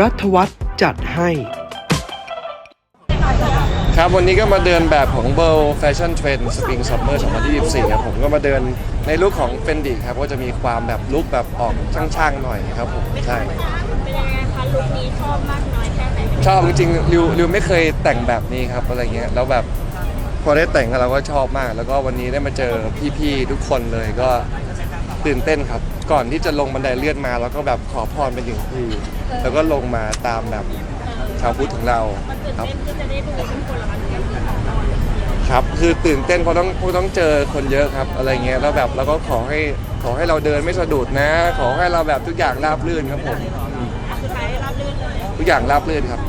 รัฐวัฒน์จัดให้ ครับวันนี้ก็มาเดินแบบของ b o r l Fashion Trend Spring Summer 2024ครับผมก็มาเดินในลุคของ Fendi ครับก็จะมีความแบบลุคแบบออกช่างๆหน่อยครับผมใช่เป็นยังไงคะลุคนี้ชอบมากน้อยแค่ไหนชอบจริงๆริวริวไม่เคยแต่งแบบนี้ครับอะไรเงี้ยแล้วแบบพอได้แต่งเราก็ชอบมาก แล้วก็วันนี้ได้มาเจอพี่ๆทุกคนเลยก็ ตื่นเต้นครับ ก่อนที่จะลงบันไดเลื่อนมาเราก็แบบขอพรเป็นหนึ่งทีแล้วก็ลงมาตามแบบชาวพุทธของเราครับครับคือตื่นเต้นเพราะต้องเพราะต้องเจอคนเยอะครับ อะไรเงี้ยแล้วแบบเราก็ขอให้ขอให้เราเดินไม่สะดุดนะ ขอให้เราแบบทุกอย่างราบรื่นครับผมทุกอย่างราบรื่นครับ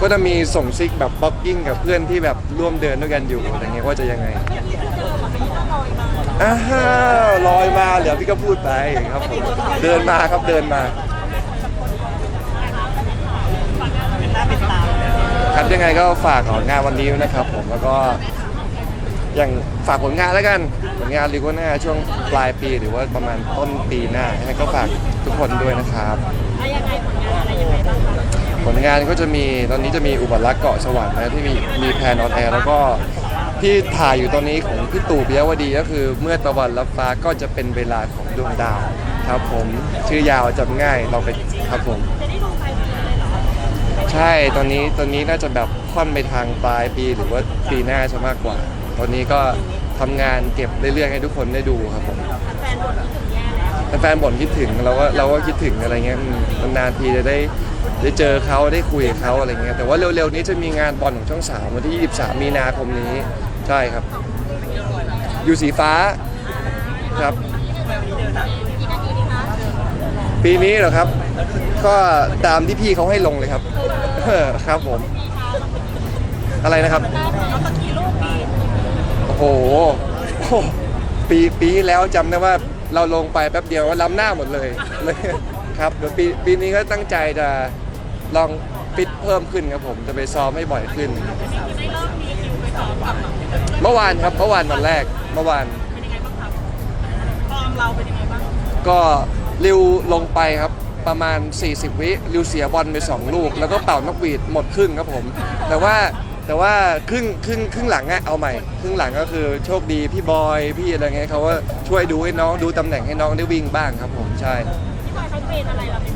ก็จะมีส่งซิกแบบบ็อกกิ้งกับเพื่อนที่แบบร่วมเดินด้วยกันอยู่อะไรเงี้ยว่าจะยังไง อ้าวลอยมาเหลือพี่ก็พูดไปครับผมเดินมาครับเดินมาครับยังไงก็ฝากของานวันนี้นะครับ ผมแล้วก็อย่างฝากผลงานแล้วกันผลงานรีโกน่าช่วงปลายปีหรือว่าประมาณต้นปีหน้ายังไงก็ฝากทุกคนด้วยนะครับผลงานก็จะมีตอนนี้จะมีอุบัติรักษ์เกาะสวรรค์นะที่มีมีแพนออนแอร์แล้วก็ ที่ถ่ายอยู่ตอนนี้ของพี่ตู่ปิยวดีก็คือ เมื่อตะวันรับฟ้าก็จะเป็นเวลาของดวงดาวครับผมชื่อยาวจำง่ายเราไปครับผม จะได้ดูไปเลยเหรอใช่ตอนนี้ตอนนี้น่าจะแบบค่อนไปทางปลายปีหรือว่าปีหน้าจะมากกว่า ตอนนี้ก็ทำงานเก็บเรื่อยๆให้ทุกคนได้ดูครับผมแฟนบทที่ถึงแย่แล้วแฟนๆบ่นคิดถึงเราก็เราก็คิดถึงอะไรเงี้ยอืมนานๆทีจะได้ ได้เจอเขาได้คุยกับเขาอะไรเงี้ยแต่ว่าเร็วๆนี้จะมีงานบอลของช่องสามวันที่ 23 มีนาคมนี้ใช่ครับ อยู่สีฟ้าครับ ปีนี้เหรอครับ ก็ตามที่พี่เขาให้ลงเลยครับครับผม อะไรนะครับโอ้โหปีปีแล้วจำได้ว่าเราลงไปแป๊บเดียวก็ล้ำหน้าหมดเลยเลยครับเดี๋ยวปีปีนี้ก็ตั้งใจจะ ลองฟิตเพิ่มขึ้นครับผมจะไปซ้อมให้บ่อยขึ้นได้รอบมีคิวไปซ้อมกับเมื่อวานครับเมื่อวานวันแรกเมื่อวานเป็นยังไงบ้างครับฟอร์มเราเป็นยังไงบ้างก็ริวลงไปครับประมาณ 40 วิริวเสียบอลไป 2 ลูก แล้วก็เป่านกหวีดหมดครึ่งครับผม แต่ว่าแต่ว่าครึ่งครึ่งครึ่งหลังอะเอาใหม่ ครึ่งหลังก็คือโชคดีพี่บอยพี่อะไรเงี้ยเขาก็ช่วยดูให้น้องดูตำแหน่งให้น้องได้วิ่งบ้างครับผมใช่พี่บอยเขาเทรนอะไรเราเป็นพิ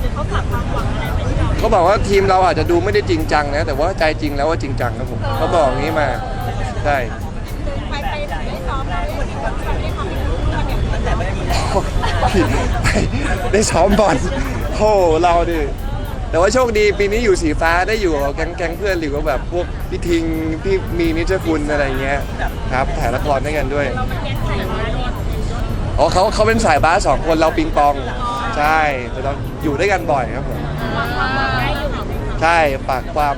เศษเลยหรือเขาฝากความหวังอะไรไว้ที่เราเขาบอกว่าทีมเราอาจจะดูไม่ได้จริงจังนะแต่ว่าใจจริงแล้วว่าจริงจังครับผมเขาบอกอย่างนี้มาใช่ไปไปได้ซ้อมแล้ววันนี้ก็ไม่ได้ทำให้รู้ว่าอย่างนี้แต่ไม่ได้ผิดไปได้ซ้อมบอลโหเราดิแต่ว่าโชคดีปีนี้อยู่สีฟ้าได้อยู่กับแก๊งแก๊งเพื่อนหรือว่าแบบพวกพี่ทิงพี่มีนิจคุณอะไรเงี้ยครับถ่ายละครด้วยกันด้วยเรามาแก้ไขมาเนี่ยอ๋อเขาเขาเป็นสายบาสสองคนเราปิงปอง ใช่แต่เราอยู่ด้วยกันบ่อยครับผมวางความหวังได้อยู่ใช่ฝากความ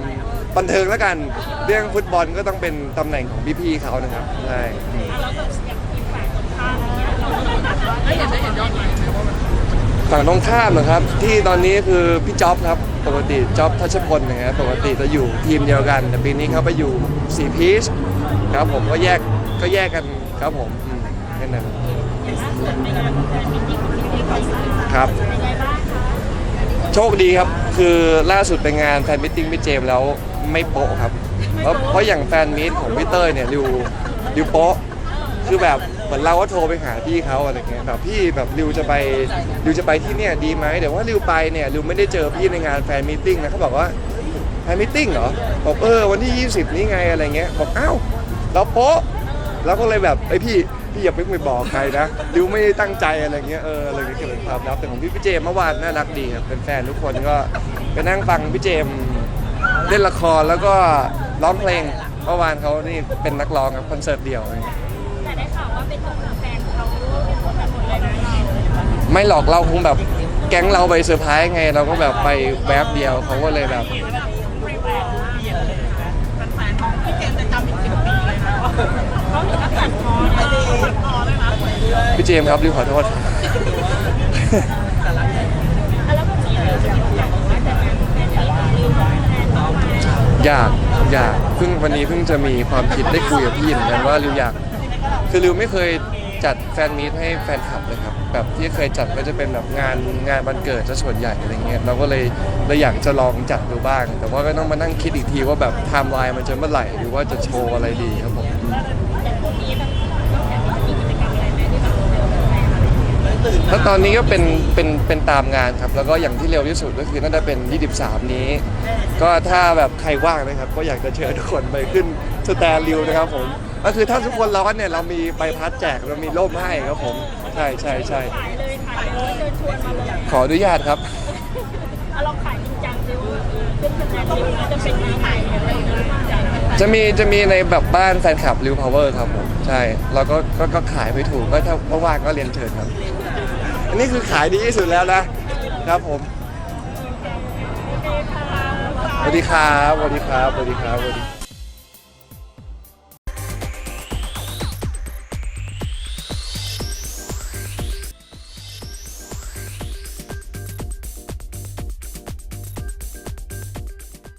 บันเทิงแล้วกัน เรื่องฟุตบอลก็ต้องเป็นตำแหน่งของพี่ๆเขานะครับ ใช่แล้วก็อย่างทีมฝ่ายตรงข้ามเนี่ยเราไม่เห็นได้เห็นยอดไหมฝั่งตรงข้ามนะครับ ที่ตอนนี้คือพี่จ๊อบครับ ปกติจ๊อบทัชพลนะครับปกติจะอยู่ทีมเดียวกัน แต่ปีนี้เขาไปอยู่สีพีชครับผมก็แยกก็แยกกันครับผมอืมแค่นั้น ครับเป็นไงบ้างคะโชคดีครับ คือล่าสุดไปงานแฟนมิทติ้งพี่เจมส์แล้วไม่โป๊ะครับ เพราะเพราะอย่างแฟนมิตของพี่เต้ยเนี่ยริวริวโป๊ะคือแบบเหมือนเราก็โทรไปหาพี่เขาอะไรเงี้ยแบบพี่แบบริวจะไปริวจะไปที่เนี่ยดีไหมเดี๋ยวว่าริวไปเนี่ยริวไม่ได้เจอพี่ในงานแฟนมิทติ้งนะเขาบอกว่าแฟนมิทติ้งเหรอบอกเออวันที่ 20 นี้ไงอะไรเงี้ยบอกอ้าวเราโป๊ะแล้วก็เลยแบบไอยพี่ พี่อย่าเพิ่งไปบอกใครนะริวไม่ได้ตั้งใจอะไรเงี้ยเอออะไรเงี้ยเก็บเป็นความลับแต่ของพี่พี่เจมส์เมื่อวานน่ารักดีครับเป็นแฟนทุกคนก็ไปนั่งฟังพี่เจมส์เล่นละครแล้วก็ร้องเพลงเมื่อวานเขานี่เป็นนักร้องครับคอนเสิร์ตเดี่ยวเงี้ยแต่ได้ข่าวว่าเป็นตัวแฟนเขาเป็นคนแบบหมดเลยนะไม่หรอกเราคงแบบแก๊งเราไปเซอร์ไพรส์ไงเราก็แบบไปแวบเดียวเขาก็เลยแบบ เขาถึงกับตัดคอเลยตัดคอเลยนะพี่เจมส์ครับริวขอโทษแล้วก็มีอะไรจะอยากบอกว่าแต่งงานแฟนมีกับริวแฟนเข้ามาอยากอยากเพิ่งวันนี้เพิ่งจะมีความคิดได้คุยกับพี่เหมือนกันว่าริวอยาก คือริวไม่เคย จัดแฟนมีตให้แฟนคลับเลยครับแบบที่เคยจัดก็จะเป็นแบบงานงานวันเกิดซะส่วนใหญ่อะไรเงี้ยเราก็เลยเลยอยากจะลองจัดดูบ้าง แต่ว่าก็ต้องมานั่งคิดอีกทีว่าแบบไทม์ไลน์มันจะเมื่อไหร่หรือว่าจะโชว์อะไรดีครับผมแต่พวกนี้มันนี้กิจกรรมอะไรไหมที่แบบเราเร็วๆไหมคะแล้วตอนนี้ก็เป็นเป็นเป็นตามงานครับ แล้วก็อย่างที่เร็วที่สุดก็คือน่าจะเป็น 23 นี้ ก็ถ้าแบบใครว่างนะครับ ก็อยากจะเชิญทุกคนไปขึ้นสแตนริวนะครับผม ก็คือถ้าทุกคนร้อนเนี่ยเรามีใบพัดแจกเรามีร่มให้ครับผมใช่ใช่ใช่ขายเลยขายเลยเชิญชวนมาเลยขออนุญาตครับเอาลองขายจริงจังดูขึ้นสแตนดิวน่าจะเป็นงานขายอะไรนะจะมีจะมีในแบบบ้านแฟนคลับริวพาวเวอร์ครับผมใช่เราก็ก็ก็ขายไม่ถูกก็ถ้าว่างๆก็เรียนเชิญครับ อันนี้คือขายดีที่สุดแล้วนะครับผมโอเคค่ะสวัสดีครับสวัสดีครับสวัสดีครับสวัสดี